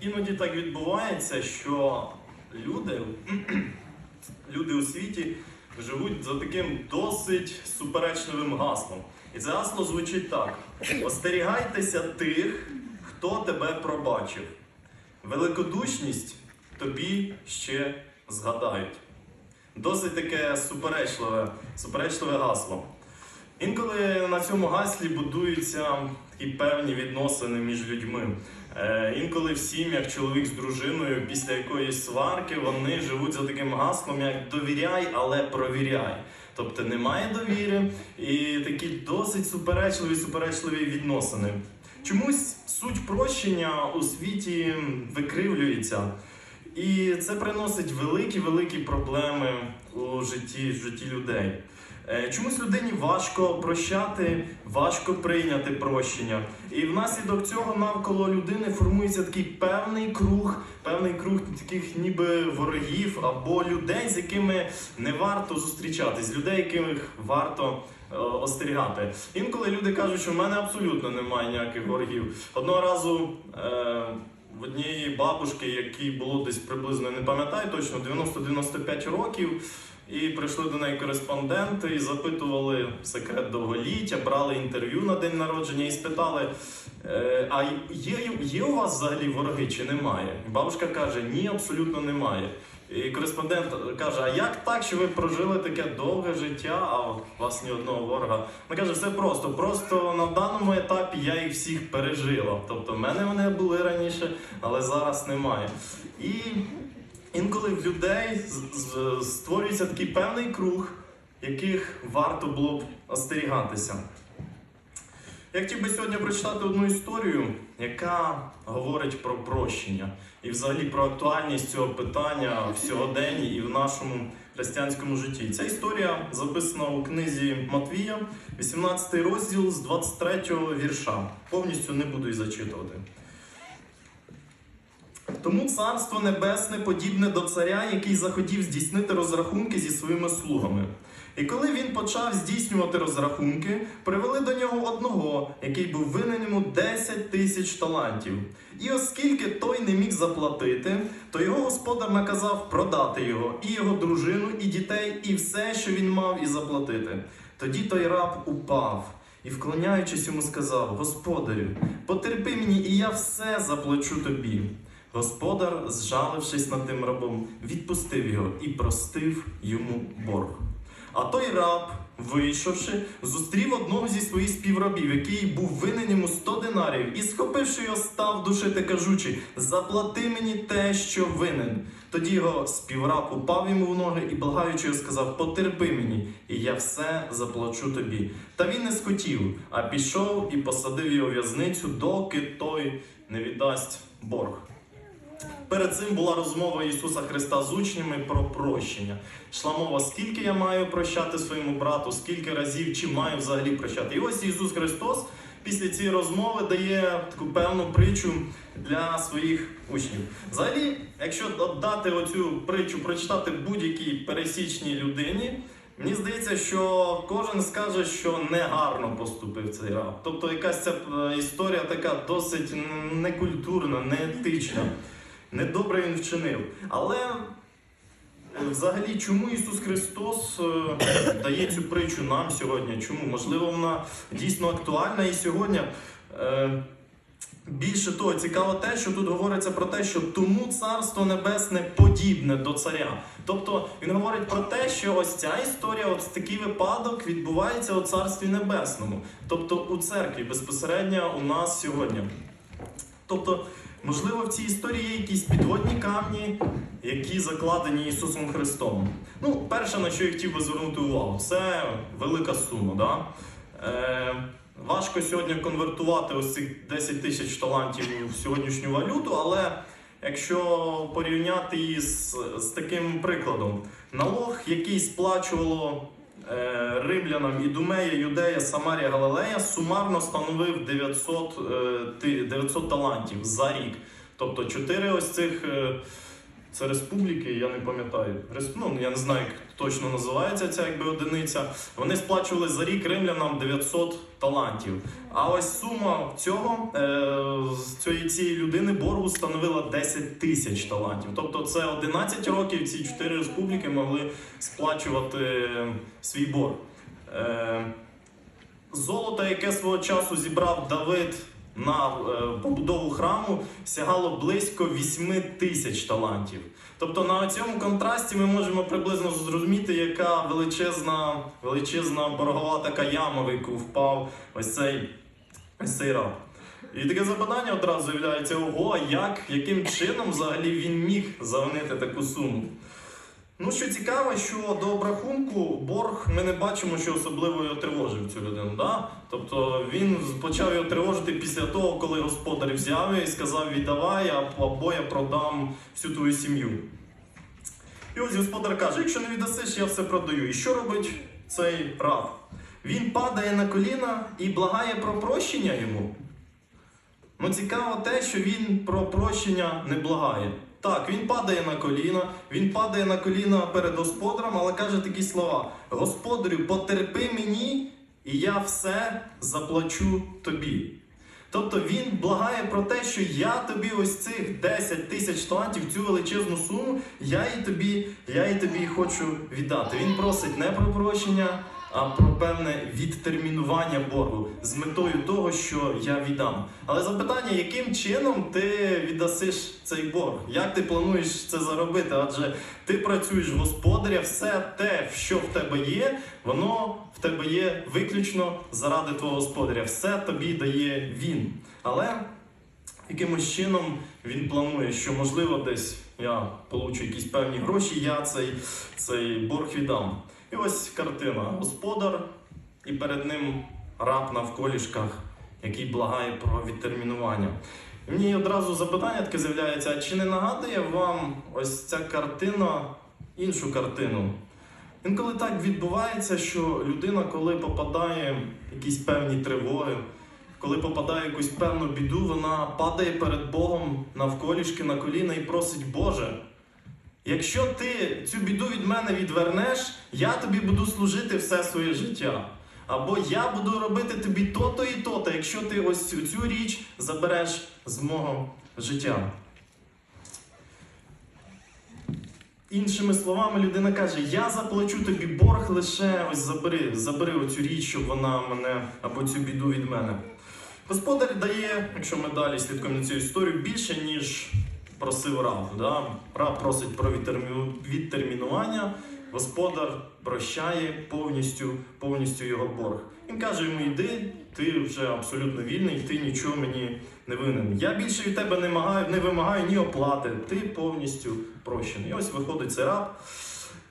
іноді так відбувається, що люди, люди у світі живуть за таким досить суперечливим гаслом. І це гасло звучить так: остерігайтеся тих, хто тебе пробачив. Великодушність тобі ще згадають. Досить таке суперечливе, суперечливе гасло. Інколи на цьому гаслі будуються такі певні відносини між людьми. Е, інколи в сім'ях чоловік з дружиною після якоїсь сварки вони живуть за таким гаслом, як довіряй, але провіряй. Тобто немає довіри і такі досить суперечливі, суперечливі відносини. Чомусь суть прощення у світі викривлюється. І це приносить великі-великі проблеми у житті, в житті людей. Е, Чомусь людині важко прощати, важко прийняти прощення. І внаслідок цього навколо людини формується такий певний круг, певний круг таких ніби ворогів або людей, з якими не варто зустрічатись, людей, яких варто е, остерігати. Інколи люди кажуть, що в мене абсолютно немає ніяких ворогів. Одного разу. Е, в однієї бабушки, якій було десь приблизно, не пам'ятаю точно, 90-95 років, і прийшли до неї кореспонденти і запитували секрет довголіття, брали інтерв'ю на день народження і спитали: е, а є, є у вас взагалі вороги чи немає? Бабушка каже, ні, абсолютно немає. І кореспондент каже: А як так, що ви прожили таке довге життя, а у вас ні одного ворога? Вона каже, все просто. Просто на даному етапі я їх всіх пережила. Тобто, в мене вони були раніше, але зараз немає. І інколи в людей створюється такий певний круг, яких варто було б остерігатися. Я хотів би сьогодні прочитати одну історію, яка говорить про прощення і взагалі про актуальність цього питання в сьогоденні і в нашому християнському житті. Ця історія записана у книзі Матвія, 18 розділ з 23 вірша. Повністю не буду і зачитувати. Тому царство небесне подібне до царя, який захотів здійснити розрахунки зі своїми слугами. І коли він почав здійснювати розрахунки, привели до нього одного, який був винен йому 10 тисяч талантів. І оскільки той не міг заплатити, то його господар наказав продати його, і його дружину, і дітей, і все, що він мав, і заплатити. Тоді той раб упав і, вклоняючись йому, сказав: Господарю, потерпи мені, і я все заплачу тобі. Господар, зжалившись над тим рабом, відпустив його і простив йому борг. А той раб, вийшовши, зустрів одного зі своїх співрабів, який був винен йому 100 динарів, і, схопивши його, став душити, кажучи: Заплати мені те, що винен. Тоді його співраб упав йому в ноги і, благаючи його, сказав: Потерпи мені, і я все заплачу тобі. Та він не схотів, а пішов і посадив його в в'язницю, доки той не віддасть борг. Перед цим була розмова Ісуса Христа з учнями про прощення. Йшла мова, скільки я маю прощати своєму брату, скільки разів чи маю взагалі прощати. І ось Ісус Христос після цієї розмови дає таку певну притчу для своїх учнів. Взагалі, якщо дати оцю притчу, прочитати будь-якій пересічній людині. Мені здається, що кожен скаже, що негарно поступив цей раб. Тобто якась ця е, історія така досить некультурна, неетична. Недобре він вчинив. Але е, взагалі, чому Ісус Христос е, дає цю притчу нам сьогодні? Чому? Можливо, вона дійсно актуальна і сьогодні. Е, Більше того, цікаво те, що тут говориться про те, що тому царство небесне подібне до царя. Тобто він говорить про те, що ось ця історія, ось такий випадок відбувається у царстві небесному, тобто у церкві безпосередньо у нас сьогодні. Тобто, можливо, в цій історії є якісь підводні камні, які закладені Ісусом Христом. Ну, перше, на що я хотів би звернути увагу, це велика сума. Да? Е, важко сьогодні конвертувати ось цих 10 тисяч талантів в сьогоднішню валюту, але якщо порівняти її з, таким прикладом, налог, який сплачувало римлянам Ідумея, Юдея, Самарія, Галилея, сумарно становив 900, е, 900 талантів за рік. Тобто 4 ось цих. Це республіки, я не пам'ятаю. Ну, я не знаю, як точно називається ця якби одиниця. Вони сплачували за рік римлянам 900 талантів. А ось сума цього е, з цієї цієї людини боргу становила 10 тисяч талантів. Тобто це 11 років ці чотири республіки могли сплачувати е, свій борг. Е, Золото, яке свого часу зібрав Давид на е, побудову храму, сягало близько 8 тисяч талантів. Тобто на цьому контрасті ми можемо приблизно зрозуміти, яка величезна, величезна боргова така яма, в яку впав ось цей, ось цей раб. І таке запитання одразу з'являється: ого, як, яким чином взагалі він міг завинити таку суму? Ну, що цікаво, що до обрахунку борг ми не бачимо, що особливо його тривожив цю людину. Да? Тобто він почав його тривожити після того, коли господар взяв і сказав віддавай, або я продам всю твою сім'ю. І ось господар каже: якщо не віддасиш, я все продаю. І що робить цей раб? Він падає на коліна і благає про прощення йому. Ну цікаво те, що він про прощення не благає. Так, він падає на коліна, він падає на коліна перед господарем, але каже такі слова: Господарю, потерпи мені, і я все заплачу тобі. Тобто він благає про те, що я тобі ось цих 10 тисяч талантів, цю величезну суму, я і тобі, я і тобі хочу віддати. Він просить не про прощення, про певне відтермінування боргу з метою того, що я віддам. Але запитання, яким чином ти віддасиш цей борг? Як ти плануєш це заробити? Адже ти працюєш господаря, все те, що в тебе є, воно в тебе є виключно заради твого господаря. Все тобі дає він. Але якимось чином він планує, що можливо десь я получу якісь певні гроші, я цей, цей борг віддам. І ось картина. Господар, і перед ним раб навколішках, який благає про відтермінування. І мені одразу запитання таке з'являється: а чи не нагадує вам ось ця картина іншу картину? Інколи так відбувається, що людина, коли попадає в якісь певні тривоги, коли попадає в якусь певну біду, вона падає перед Богом навколішки на коліна і просить Боже. Якщо ти цю біду від мене відвернеш, я тобі буду служити все своє життя. Або я буду робити тобі то-то і то-то, якщо ти ось цю, цю річ забереш з мого життя. Іншими словами, людина каже: Я заплачу тобі борг, лише ось забери, забери оцю річ, щоб вона мене або цю біду від мене. Господар дає, якщо ми далі слідкуємо на цю історію, більше, ніж просив раб. Да? Раб просить про відтермінування, господар прощає повністю, повністю його борг. Він каже йому: йди, ти вже абсолютно вільний, ти нічого мені не винен. Я більше від тебе не вимагаю, не вимагаю ні оплати, ти повністю прощений. І ось виходить цей раб.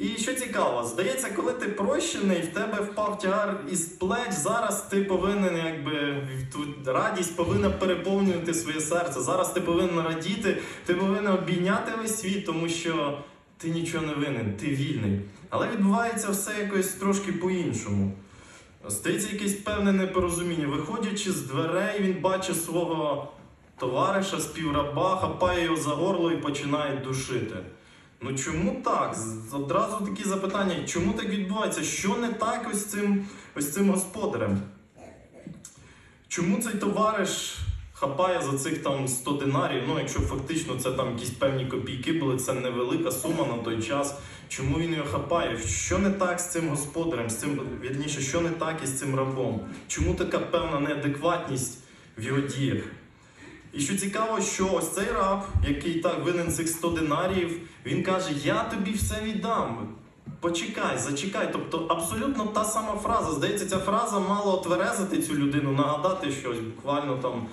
І що цікаво, здається, коли ти прощений, в тебе впав тягар із плеч, зараз ти повинен, якби тут радість повинна переповнювати своє серце. Зараз ти повинен радіти, ти повинен обійняти весь світ, тому що ти нічого не винен, ти вільний. Але відбувається все якось трошки по-іншому. Стається якесь певне непорозуміння. Виходячи з дверей, він бачить свого товариша, співраба, хапає його за горло і починає душити. Ну чому так? Одразу такі запитання, чому так відбувається? Що не так ось цим, ось цим господарем? Чому цей товариш хапає за цих там 100 динарів? Ну, якщо фактично це там якісь певні копійки були, це невелика сума на той час. Чому він його хапає? Що не так з цим господарем, з цим, вірніше, що не так із цим рабом? Чому така певна неадекватність в його діях? І що цікаво, що ось цей раб, який так винен цих 100 динарів, він каже: Я тобі все віддам. Почекай, зачекай. Тобто абсолютно та сама фраза. Здається, ця фраза мала отверезити цю людину, нагадати щось. Буквально там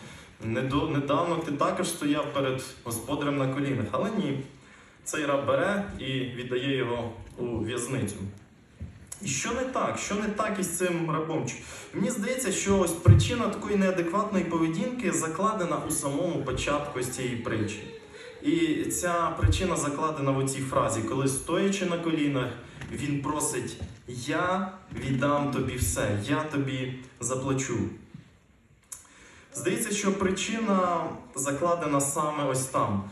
недавно ти також стояв перед господарем на колінах. Але ні, цей раб бере і віддає його у в'язницю. І що не так? Що не так із цим рабом? Мені здається, що ось причина такої неадекватної поведінки закладена у самому початку ось цієї притчі. І ця причина закладена в цій фразі, коли стоячи на колінах, він просить: Я віддам тобі все, я тобі заплачу. Здається, що причина закладена саме ось там.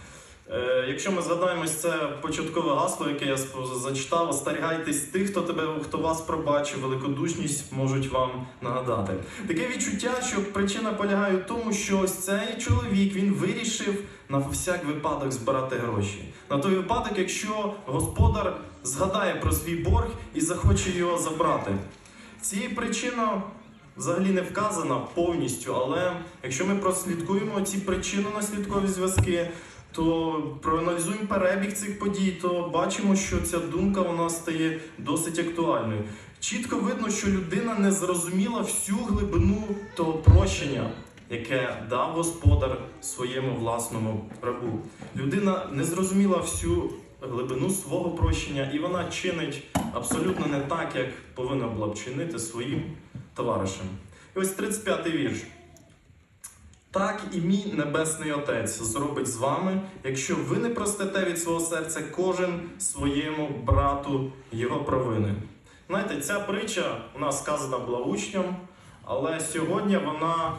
Е, якщо ми згадаємось, це початкове гасло, яке я зачитав, остерігайтесь тих, хто тебе, хто вас пробачив, великодушність можуть вам нагадати. Таке відчуття, що причина полягає в тому, що ось цей чоловік він вирішив на всяк випадок збирати гроші. На той випадок, якщо господар згадає про свій борг і захоче його забрати. Цієї причина взагалі не вказана повністю, але якщо ми прослідкуємо ці причинно-наслідкові зв'язки, то проаналізуємо перебіг цих подій, то бачимо, що ця думка вона стає досить актуальною. Чітко видно, що людина не зрозуміла всю глибину того прощення, яке дав господар своєму власному рабу. Людина не зрозуміла всю глибину свого прощення, і вона чинить абсолютно не так, як повинна була б чинити своїм товаришем. І ось 35-й вірш. Так і мій небесний Отець зробить з вами, якщо ви не простите від свого серця кожен своєму брату його провини. Знаєте, ця притча у нас сказана була учням, але сьогодні вона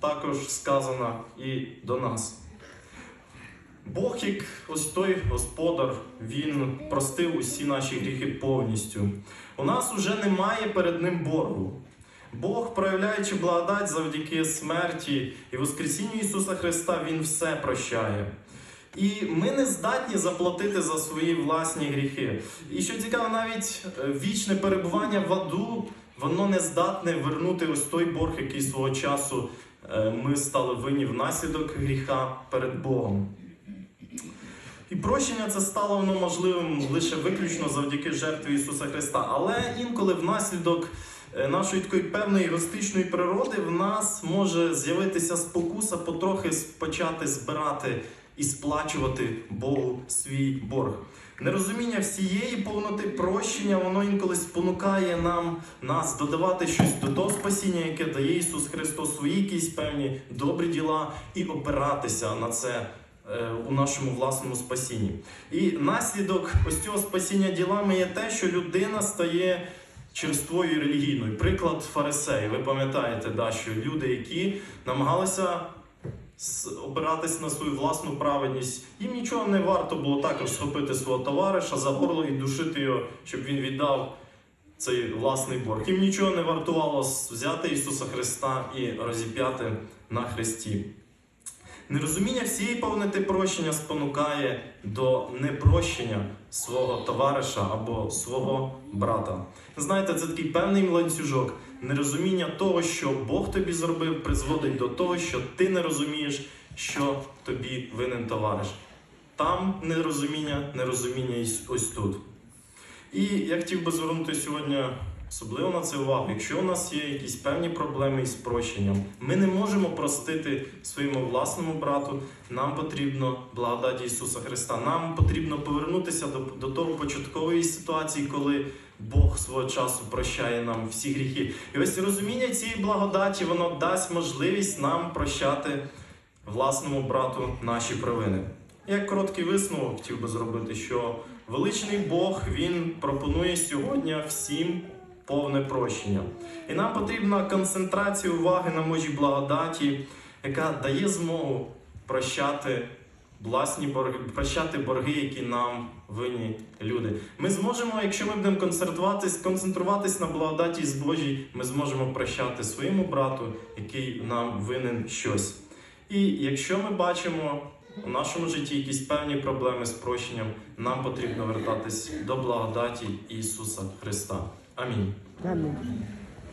також сказана і до нас. Бог, як ось той господар, він простив усі наші гріхи повністю. У нас уже немає перед ним боргу. Бог, проявляючи благодать завдяки смерті і Воскресінню Ісуса Христа, Він все прощає. І ми не здатні заплатити за свої власні гріхи. І що цікаво, навіть е, вічне перебування в аду, воно не здатне вернути ось той борг, який свого часу е, ми стали винні внаслідок гріха перед Богом. І прощення це стало воно можливим лише виключно завдяки жертві Ісуса Христа. Але інколи внаслідок нашої такої певної егоїстичної природи в нас може з'явитися спокуса потрохи почати збирати і сплачувати Богу свій борг. Нерозуміння всієї повноти прощення, воно інколи спонукає нам нас додавати щось до того спасіння, яке дає Ісус Христос, свої якісь певні добрі діла, і опиратися на це е, у нашому власному спасінні. І наслідок ось цього спасіння ділами є те, що людина стає черствою і релігійною. Приклад фарисеїв. Ви пам'ятаєте, да, що люди, які намагалися опиратись на свою власну праведність, їм нічого не варто було також схопити свого товариша за горло і душити його, щоб він віддав цей власний борг. Їм нічого не вартувало взяти Ісуса Христа і розіп'яти на хресті. Нерозуміння всієї повноти прощення спонукає до непрощення свого товариша або свого брата. Знаєте, це такий певний ланцюжок. Нерозуміння того, що Бог тобі зробив, призводить до того, що ти не розумієш, що тобі винен товариш. Там нерозуміння, нерозуміння ось тут. І я хотів би звернути сьогодні особливо на це увагу. Якщо у нас є якісь певні проблеми із прощенням, ми не можемо простити своєму власному брату. Нам потрібно благодаті Ісуса Христа. Нам потрібно повернутися до, до того початкової ситуації, коли Бог свого часу прощає нам всі гріхи. І ось розуміння цієї благодаті воно дасть можливість нам прощати власному брату наші провини. Як короткий висновок хотів би зробити, що величний Бог він пропонує сьогодні всім повне прощення. І нам потрібна концентрація уваги на можі благодаті, яка дає змогу прощати власні борги, прощати борги, які нам винні люди. Ми зможемо, якщо ми будемо концентруватись, концентруватись на благодаті з Божій, ми зможемо прощати своєму брату, який нам винен щось. І якщо ми бачимо у нашому житті якісь певні проблеми з прощенням, нам потрібно вертатись до благодаті Ісуса Христа. Amém. Amém.